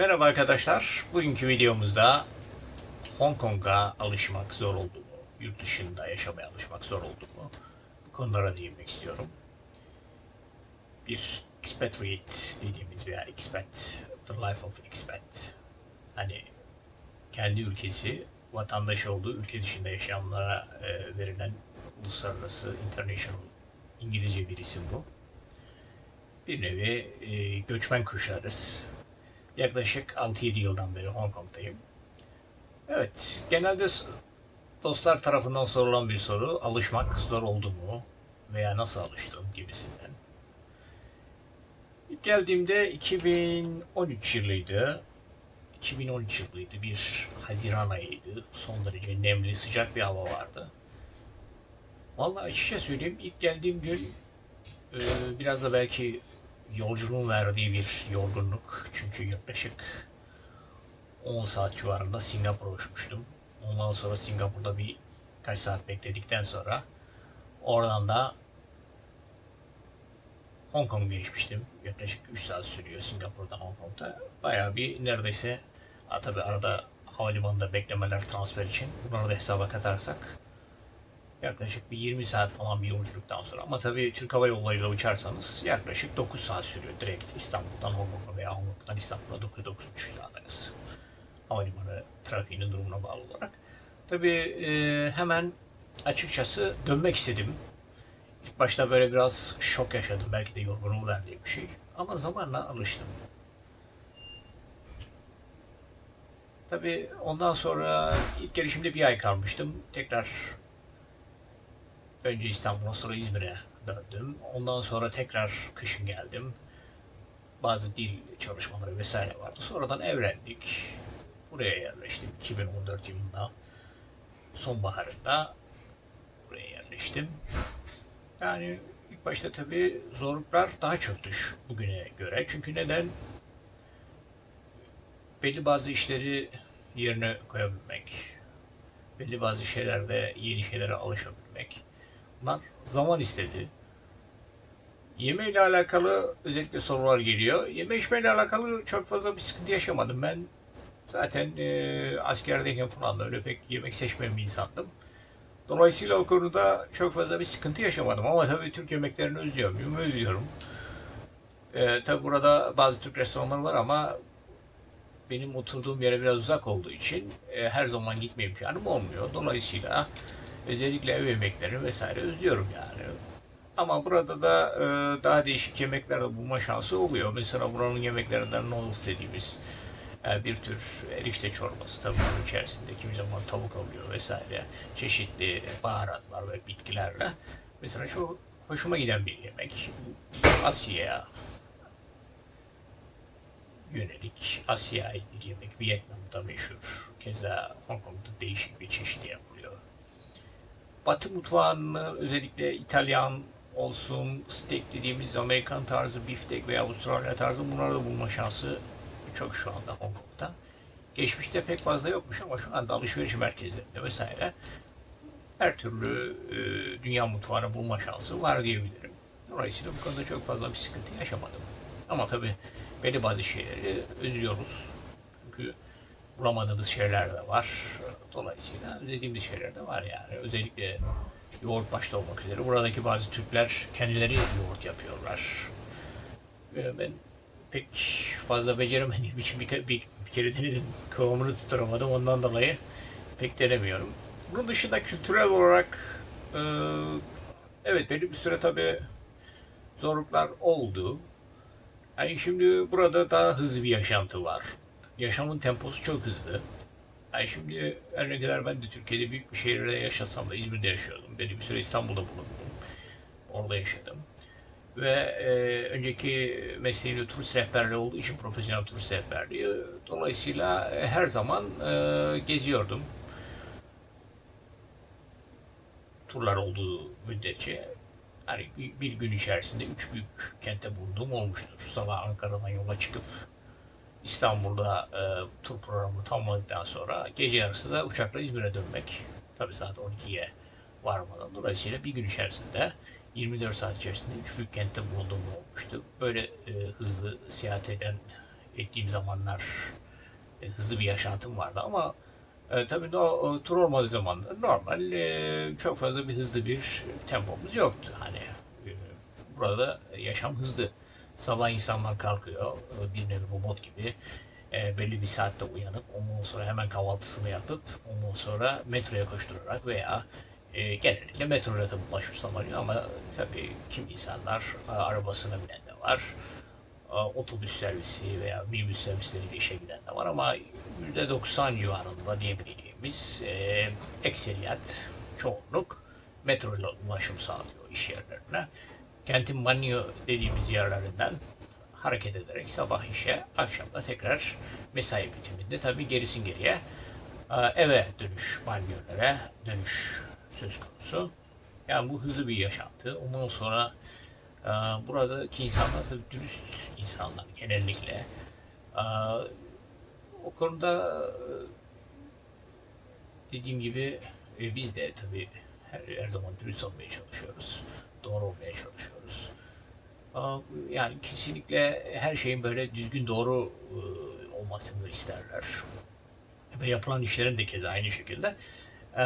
Merhaba arkadaşlar. Bugünkü videomuzda Hong Kong'a alışmak zor oldu mu? Yurt dışında yaşamaya alışmak zor oldu mu? Bu konulara değinmek istiyorum. Bir expatriate dediğimiz veya expat, the life of expat. Hani kendi ülkesi, vatandaşı olduğu ülke dışında yaşayanlara e, verilen uluslararası, international İngilizce bir isim bu. Bir nevi e, göçmen kuşlarız. Yaklaşık 6-7 yıldan beri Hong Kong'dayım. Evet, genelde dostlar tarafından sorulan bir soru, alışmak zor oldu mu veya nasıl alıştım gibisinden. İlk geldiğimde 2013 yılıydı. 2013 yılıydı, bir Haziran ayıydı. Son derece nemli, sıcak bir hava vardı. Vallahi açıkça söyleyeyim, ilk geldiğim gün e, biraz da belki yolculuğun verdiği bir yorgunluk. Çünkü yaklaşık 10 saat civarında Singapur'a uçmuştum. Ondan sonra Singapur'da bir kaç saat bekledikten sonra oradan da Hong Kong'a geçmiştim. Yaklaşık 3 saat sürüyor Singapur'dan Hong Kong'da. Bayağı bir neredeyse tabii arada havalimanında beklemeler transfer için bunları da hesaba katarsak yaklaşık bir 20 saat falan bir yolculuktan sonra ama tabii Türk Hava Yolları'yla uçarsanız yaklaşık 9 saat sürüyor direkt İstanbul'dan Hong Kong'a veya Hong Kong'dan İstanbul'a 9-9,5 saatiniz. Havalimanı trafiğinin durumuna bağlı olarak. Tabii e, hemen açıkçası dönmek istedim. İlk başta böyle biraz şok yaşadım. Belki de yorgunluğu verdiği bir şey. Ama zamanla alıştım. Tabii ondan sonra ilk gelişimde bir ay kalmıştım. Tekrar Önce İstanbul'a sonra İzmir'e döndüm. Ondan sonra tekrar kışın geldim. Bazı dil çalışmaları vesaire vardı. Sonradan evlendik. Buraya yerleştim 2014 yılında. Sonbaharında buraya yerleştim. Yani ilk başta tabii zorluklar daha çoktu şu- bugüne göre. Çünkü neden? Belli bazı işleri yerine koyabilmek, belli bazı şeylerde yeni şeylere alışabilmek. Bunlar zaman istedi. Yeme ile alakalı özellikle sorular geliyor. Yeme içme ile alakalı çok fazla bir sıkıntı yaşamadım. Ben zaten e, askerdeyken falan da öyle pek yemek seçmeyen bir insandım. Dolayısıyla o konuda çok fazla bir sıkıntı yaşamadım. Ama tabii Türk yemeklerini özlüyor muyum? Özlüyorum. E, tabii burada bazı Türk restoranları var ama benim oturduğum yere biraz uzak olduğu için e, her zaman gitme imkanım olmuyor. Dolayısıyla özellikle ev yemeklerini vesaire özlüyorum yani. Ama burada da e, daha değişik yemekler de bulma şansı oluyor. Mesela buranın yemeklerinden noodles dediğimiz e, bir tür erişte çorbası tabii bunun içerisinde kimi zaman tavuk alıyor vesaire. Çeşitli baharatlar ve bitkilerle. Mesela çok hoşuma giden bir yemek. Asya'ya yönelik Asya'ya bir yemek. Vietnam'da meşhur. Keza Hong Kong'da değişik bir çeşidi yapılıyor. Batı mutfağını özellikle İtalyan olsun, steak dediğimiz Amerikan tarzı biftek veya Avustralya tarzı bunları da bulma şansı çok şu anda Hong Kong'da. Geçmişte pek fazla yokmuş ama şu anda alışveriş merkezlerinde vesaire her türlü e, dünya mutfağını bulma şansı var diyebilirim. Dolayısıyla bu konuda çok fazla bir sıkıntı yaşamadım. Ama tabii belli bazı şeyleri özlüyoruz. Çünkü bulamadığımız şeyler de var. Dolayısıyla özlediğimiz şeyler de var yani. Özellikle yoğurt başta olmak üzere. Buradaki bazı Türkler kendileri yoğurt yapıyorlar. Ve ben pek fazla beceremediğim için bir, bir, bir kere denedim. Kıvamını tutturamadım. Ondan dolayı pek denemiyorum. Bunun dışında kültürel olarak e, evet belli bir süre tabii zorluklar oldu. Yani şimdi burada daha hızlı bir yaşantı var. Yaşamın temposu çok hızlı. Yani şimdi her ne kadar ben de Türkiye'de büyük bir şehirde yaşasam da İzmir'de yaşıyordum. Belli bir süre İstanbul'da bulundum. Orada yaşadım. Ve e, önceki mesleğimde turist rehberliği olduğu için profesyonel turist rehberliği. Dolayısıyla e, her zaman e, geziyordum. Turlar olduğu müddetçe hani bir, bir gün içerisinde üç büyük kente bulunduğum olmuştur. Sabah Ankara'dan yola çıkıp İstanbul'da e, tur programını tamamladıktan sonra gece yarısı da uçakla İzmir'e dönmek. Tabii saat 12'ye varmadan. Dolayısıyla bir gün içerisinde 24 saat içerisinde üç büyük kentte bulunduğum olmuştu. Böyle e, hızlı seyahat eden ettiğim zamanlar e, hızlı bir yaşantım vardı ama e, tabii o, o tur olmadığı zaman normal e, çok fazla bir hızlı bir tempomuz yoktu. Hani e, burada yaşam hızlı. Sabah insanlar kalkıyor e, bir nevi robot gibi e, belli bir saatte uyanıp ondan sonra hemen kahvaltısını yapıp ondan sonra metroya koşturarak veya e, genellikle metroya tabii ulaşmış ama tabii kim insanlar e, arabasına binen de var. E, otobüs servisi veya minibüs servisleriyle işe giden de var ama %90 civarında diyebileceğimiz e, ekseriyat, çoğunluk metro ile ulaşım sağlıyor iş yerlerine. Kentin banyo dediğimiz yerlerinden hareket ederek sabah işe, akşam da tekrar mesai bitiminde tabii gerisin geriye e, eve dönüş, banyolara dönüş söz konusu. Yani bu hızlı bir yaşantı. Ondan sonra e, buradaki insanlar tabii dürüst insanlar genellikle. E, o konuda dediğim gibi biz de tabii her, her zaman dürüst olmaya çalışıyoruz. Doğru olmaya çalışıyoruz. Yani kesinlikle her şeyin böyle düzgün doğru e, olmasını isterler. Ve yapılan işlerin de keza aynı şekilde e,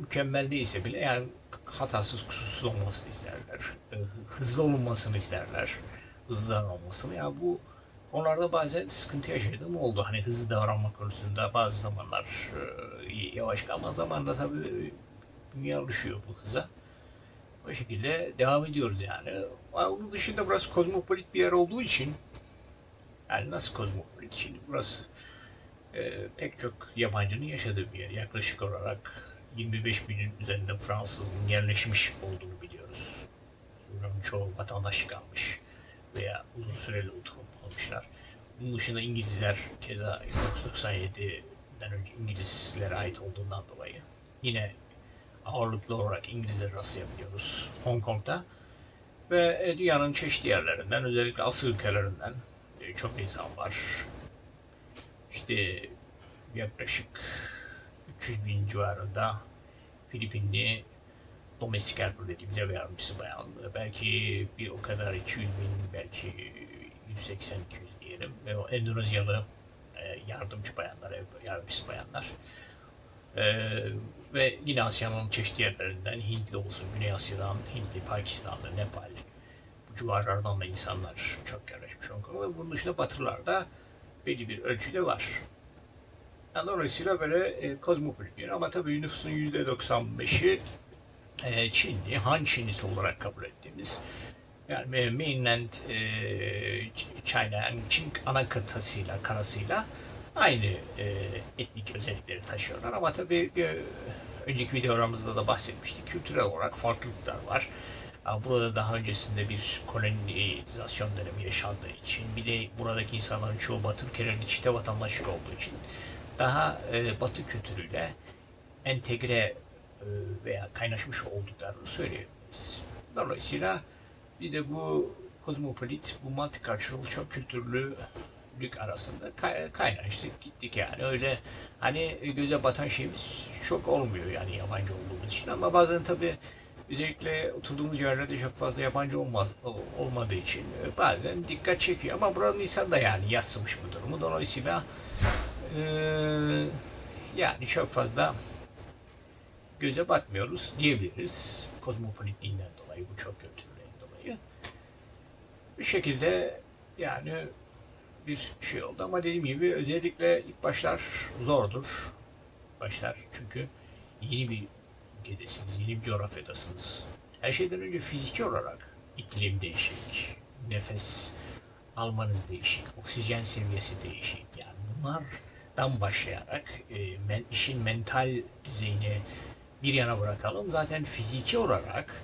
mükemmel değilse bile yani hatasız kusursuz olmasını isterler. Hızlı olunmasını isterler. Hızlı davranmasını. Yani bu konularda bazen sıkıntı yaşadığım oldu. Hani hızlı davranma konusunda bazı zamanlar e, yavaş kalma zamanında tabii dünya alışıyor bu hıza. O şekilde devam ediyoruz yani. Onun dışında burası kozmopolit bir yer olduğu için yani nasıl kozmopolit? Şimdi burası e, pek çok yabancının yaşadığı bir yer. Yaklaşık olarak 25 binin üzerinde Fransızın yerleşmiş olduğunu biliyoruz. Buranın çoğu vatandaşlık almış veya uzun süreli oturum almışlar. Bunun dışında İngilizler keza 1997'den önce İngilizlere ait olduğundan dolayı yine ağırlıklı olarak İngilizlere rastlayabiliyoruz Hong Kong'da. Ve e, dünyanın çeşitli yerlerinden, özellikle Asya ülkelerinden e, çok insan var. İşte yaklaşık 300 bin civarında Filipinli domestik helper dediğimiz ev yardımcısı bayan. Belki bir o kadar 200 bin, belki 180-200 diyelim. Ve o Endonezyalı e, yardımcı bayanlar, ev yardımcısı bayanlar. Ee, ve yine Asya'nın çeşitli yerlerinden Hintli olsun, Güney Asya'dan Hintli, Pakistanlı, Nepal bu civarlardan da insanlar çok yerleşmiş Hong Kong'a ve bunun dışında Batılılarda belli bir ölçüde var. Yani dolayısıyla böyle e, kozmopolit bir ama tabii nüfusun %95'i e, Çinli, Han Çinlisi olarak kabul ettiğimiz yani e, mainland e, China, yani Çin ana kıtasıyla, karasıyla aynı e, etnik özellikleri taşıyorlar ama tabii e, önceki videolarımızda da bahsetmiştik. Kültürel olarak farklılıklar var. Burada daha öncesinde bir kolonizasyon dönemi yaşandığı için bir de buradaki insanların çoğu Batı ülkelerinde çifte vatandaşlık olduğu için daha e, Batı kültürüyle entegre e, veya kaynaşmış olduklarını söyleyebiliriz. Dolayısıyla bir de bu kozmopolit, bu multicultural, çok kültürlü lük arasında kay- kaynaştık gittik yani. Öyle hani göze batan şeyimiz çok olmuyor yani yabancı olduğumuz için. Ama bazen tabi özellikle oturduğumuz yerlerde çok fazla yabancı olmaz, olmadığı için e, bazen dikkat çekiyor. Ama buranın insan da yani yatsımış bu durumu. Dolayısıyla e, yani çok fazla göze batmıyoruz diyebiliriz. Kozmopolitliğinden dolayı bu çok kültürden dolayı. Bir şekilde yani bir şey oldu ama dediğim gibi özellikle ilk başlar zordur. Başlar çünkü yeni bir ülkedesiniz, yeni bir coğrafyadasınız. Her şeyden önce fiziki olarak iklim değişik, nefes almanız değişik, oksijen seviyesi değişik. Yani bunlardan başlayarak e, men, işin mental düzeyini bir yana bırakalım. Zaten fiziki olarak,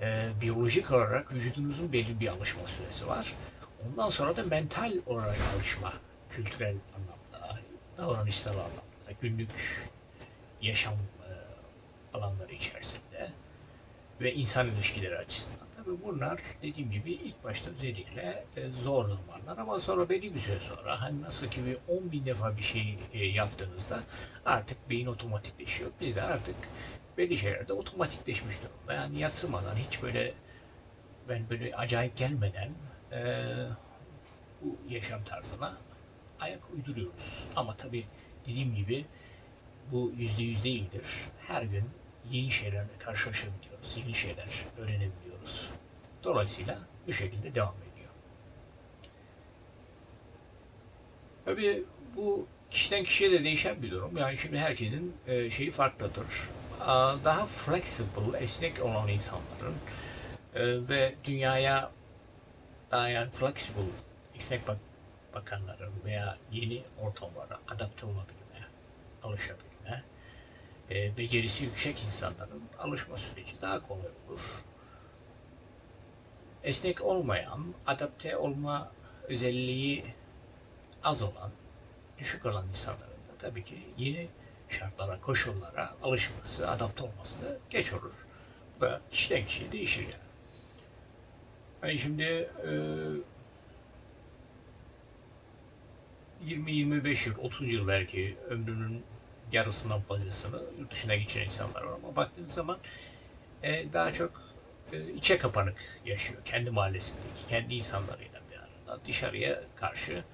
e, biyolojik olarak vücudunuzun belli bir alışma süresi var. Ondan sonra da mental olarak alışma, kültürel anlamda, davranışsal anlamda, günlük yaşam e, alanları içerisinde ve insan ilişkileri açısından. Tabii bunlar dediğim gibi ilk başta özellikle e, zor zamanlar ama sonra belli bir süre sonra hani nasıl ki bir 10 bin defa bir şey e, yaptığınızda artık beyin otomatikleşiyor. Biz de artık belli şeylerde otomatikleşmiş durumda. Yani yatsımadan hiç böyle ben böyle acayip gelmeden e, bu yaşam tarzına ayak uyduruyoruz. Ama tabii dediğim gibi bu yüzde yüz değildir. Her gün yeni şeylerle karşılaşabiliyoruz. Yeni şeyler öğrenebiliyoruz. Dolayısıyla bu şekilde devam ediyor. Tabii bu kişiden kişiye de değişen bir durum. Yani şimdi herkesin e, şeyi farklıdır. Daha flexible, esnek olan insanların e, ve dünyaya daha yani flexible, esnek bak bakanların veya yeni ortamlara adapte olabilme, alışabilme, e, becerisi yüksek insanların alışma süreci daha kolay olur. Esnek olmayan, adapte olma özelliği az olan, düşük olan insanların da tabii ki yeni şartlara, koşullara alışması, adapte olması da geç olur. Bu da kişiden kişiye değişir yani. Hani şimdi e, 20-25 yıl, 30 yıl belki ömrünün yarısından fazlasını yurt dışına geçiren insanlar var ama baktığınız zaman e, daha çok e, içe kapanık yaşıyor. Kendi mahallesindeki, kendi insanlarıyla bir arada. Dışarıya karşı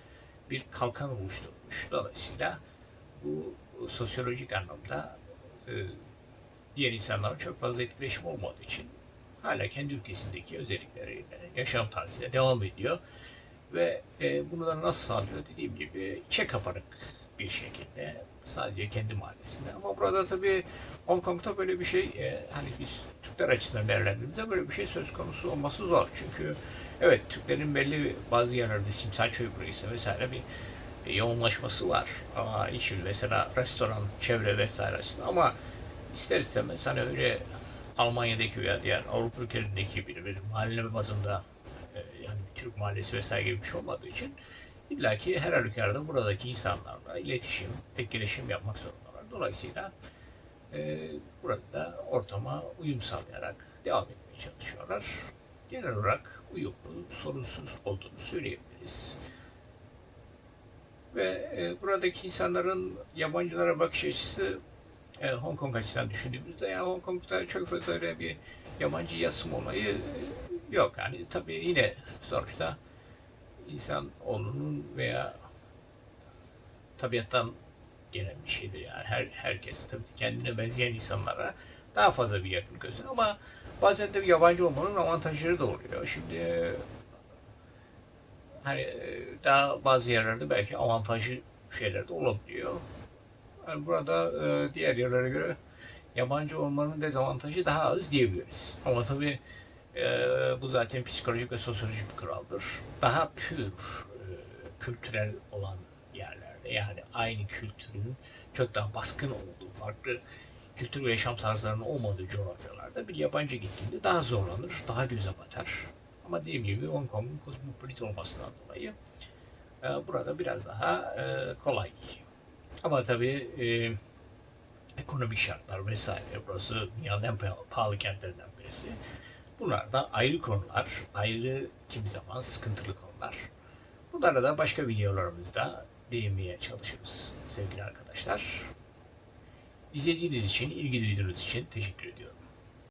bir kalkan oluşturmuş. Dolayısıyla bu sosyolojik anlamda e, diğer insanlarla çok fazla etkileşim olmadığı için hala kendi ülkesindeki özellikleriyle, yaşam tarzıyla devam ediyor. Ve e, bunu da nasıl sağlıyor dediğim gibi içe kapanık bir şekilde sadece kendi mahallesinde. Ama burada tabii Hong Kong'da böyle bir şey e, hani biz Türkler açısından değerlendirdiğimizde böyle bir şey söz konusu olması zor. Çünkü evet Türklerin belli bazı yerlerde Simsakköy burası vesaire bir e, yoğunlaşması var. Ama için mesela restoran, çevre vesaire açısından ama ister istemez hani öyle Almanya'daki veya diğer Avrupa ülkelerindeki bir, bir mahalle bazında e, yani Türk mahallesi vesaire gibi bir şey olmadığı için illa ki her halükarda buradaki insanlarla iletişim, etkileşim yapmak zorundalar. Dolayısıyla e, burada ortama uyum sağlayarak devam etmeye çalışıyorlar. Genel olarak uyumlu, sorunsuz olduğunu söyleyebiliriz. Ve e, buradaki insanların yabancılara bakış açısı e, Hong Kong açısından düşündüğümüzde yani Hong Kong'da çok fazla öyle bir yabancı yasım olayı e, yok. Yani tabii yine sonuçta insan oğlunun veya tabiattan gelen bir şeydir yani. Her, herkes tabii kendine benzeyen insanlara daha fazla bir yakın göster ama bazen de bir yabancı olmanın avantajları da oluyor. Şimdi e, hani daha bazı yerlerde belki avantajlı şeyler de olabiliyor. Yani burada e, diğer yerlere göre yabancı olmanın dezavantajı daha az diyebiliriz. Ama tabii e, bu zaten psikolojik ve sosyolojik bir kuraldır. Daha pür, e, kültürel olan yerlerde yani aynı kültürün çok daha baskın olduğu, farklı kültür ve yaşam tarzlarının olmadığı coğrafyalarda bir yabancı gittiğinde daha zorlanır, daha göze batar. Ama dediğim gibi Hong Kong'un kozmopolit olmasından dolayı e, burada biraz daha e, kolay. Ama tabii e, ekonomik şartlar vesaire, burası dünyanın en pahalı- kentlerinden birisi. Bunlar da ayrı konular, ayrı kimi zaman sıkıntılı konular. Bunlara da başka videolarımızda değinmeye çalışırız sevgili arkadaşlar. İzlediğiniz için, ilgi duyduğunuz için teşekkür ediyorum.